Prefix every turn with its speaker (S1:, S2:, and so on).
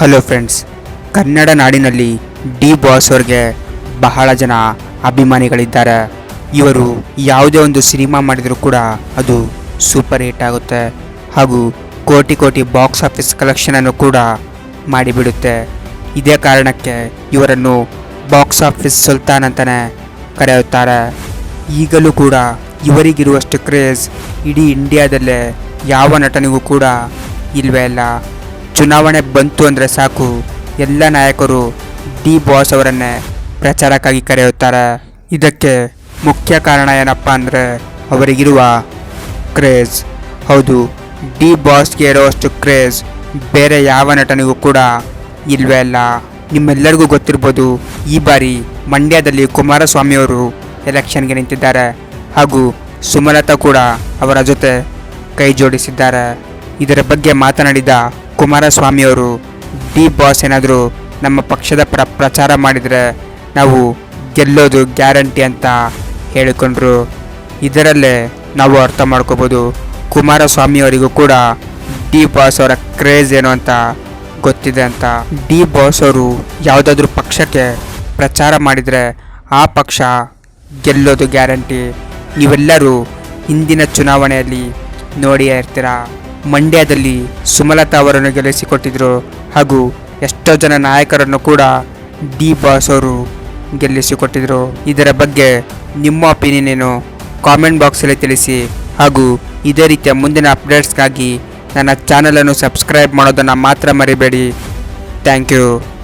S1: Hello friends, Kannada ನಾಡಿನಲ್ಲಿ D boss ಅವ್ರಿಗೆ ಬಹಳ ಜನ ಅಭಿಮಾನಿಗಳಿದ್ದಾರೆ. ಇವರು ಯಾವುದೇ ಒಂದು ಸಿನಿಮಾ ಮಾಡಿದರೂ ಕೂಡ ಅದು ಸೂಪರ್ ಹಿಟ್ ಆಗುತ್ತೆ ಹಾಗೂ ಕೋಟಿ ಕೋಟಿ ಬಾಕ್ಸ್ ಆಫೀಸ್ ಕಲೆಕ್ಷನನ್ನು ಕೂಡ ಮಾಡಿಬಿಡುತ್ತೆ. ಇದೇ ಕಾರಣಕ್ಕೆ ಇವರನ್ನು ಬಾಕ್ಸ್ ಆಫೀಸ್ ಸುಲ್ತಾನ್ ಅಂತಲೇ ಕರೆಯುತ್ತಾರೆ. ಈಗಲೂ ಕೂಡ ಇವರಿಗಿರುವಷ್ಟು ಕ್ರೇಜ್ ಇಡೀ ಇಂಡಿಯಾದಲ್ಲೇ ಯಾವ ನಟನಿಗೂ ಕೂಡ ಇಲ್ವೇ ಇಲ್ಲ. ಚುನಾವಣೆ ಬಂತು ಅಂದರೆ ಸಾಕು. ಎಲ್ಲ ನಾಯಕರು ಡಿ ಬಾಸ್ ಅವರನ್ನೇ ಪ್ರಚಾರಕ್ಕಾಗಿ ಕರೆಯುತ್ತಾರೆ. ಇದಕ್ಕೆ ಮುಖ್ಯ ಕಾರಣ ಏನಪ್ಪ ಅಂದರೆ ಅವರಿಗಿರುವ ಕ್ರೇಜ್. ಹೌದು, ಡಿ ಬಾಸ್ಗೆ ಇರೋವಷ್ಟು ಕ್ರೇಜ್ ಬೇರೆ ಯಾವ ನಟನಿಗೂ ಕೂಡ ಇಲ್ವೇ ಅಲ್ಲ. ನಿಮ್ಮೆಲ್ಲರಿಗೂ ಗೊತ್ತಿರ್ಬೋದು, ಈ ಬಾರಿ ಮಂಡ್ಯದಲ್ಲಿ ಕುಮಾರಸ್ವಾಮಿಯವರು ಎಲೆಕ್ಷನ್ಗೆ ನಿಂತಿದ್ದಾರೆ. ಹಾಗೂ ಸುಮಲತಾ ಕೂಡ ಅವರ ಜೊತೆ ಕೈ ಜೋಡಿಸಿದ್ದಾರೆ. ಇದರ ಬಗ್ಗೆ ಮಾತನಾಡಿದ ಕುಮಾರಸ್ವಾಮಿಯವರು ಡಿ ಬಾಸ್ ಏನಾದರೂ ನಮ್ಮ ಪಕ್ಷದ ಪ್ರ ಪ್ರಚಾರ ಮಾಡಿದರೆ ನಾವು ಗೆಲ್ಲೋದು ಗ್ಯಾರಂಟಿ ಅಂತ ಹೇಳಿಕೊಂಡ್ರು. ಇದರಲ್ಲೇ ನಾವು ಅರ್ಥ ಮಾಡ್ಕೋಬೋದು. ಕುಮಾರಸ್ವಾಮಿಯವರಿಗೂ ಕೂಡ ಡಿ ಬಾಸ್ ಅವರ ಕ್ರೇಜ್ ಏನು ಅಂತ ಗೊತ್ತಿದೆ ಅಂತ. ಡಿ ಬಾಸ್ ಅವರು ಯಾವುದಾದ್ರೂ ಪಕ್ಷಕ್ಕೆ ಪ್ರಚಾರ ಮಾಡಿದರೆ ಆ ಪಕ್ಷ ಗೆಲ್ಲೋದು ಗ್ಯಾರಂಟಿ. ನೀವೆಲ್ಲರೂ ಹಿಂದಿನ ಚುನಾವಣೆಯಲ್ಲಿ ನೋಡಿಯೇ ಇರ್ತೀರ? ಮಂಡ್ಯದಲ್ಲಿ ಸುಮಲತಾ ಅವರನ್ನು ಗೆಲ್ಲಿಸಿಕೊಟ್ಟಿದ್ದರು ಹಾಗೂ ಎಷ್ಟೋ ಜನ ನಾಯಕರನ್ನು ಕೂಡ ಡಿ ಬಾಸ್ ಅವರು ಗೆಲ್ಲಿಸಿಕೊಟ್ಟಿದ್ದರು ಇದರ ಬಗ್ಗೆ ನಿಮ್ಮ ಒಪಿನಿಯನ್ ಏನು? ಕಾಮೆಂಟ್ ಬಾಕ್ಸಲ್ಲಿ ತಿಳಿಸಿ. ಹಾಗೂ ಇದೇ ರೀತಿಯ ಮುಂದಿನ ಅಪ್ಡೇಟ್ಸ್ಗಾಗಿ ನನ್ನ ಚಾನಲನ್ನು ಸಬ್ಸ್ಕ್ರೈಬ್ ಮಾಡೋದನ್ನು ಮಾತ್ರ ಮರಿಬೇಡಿ. Thank you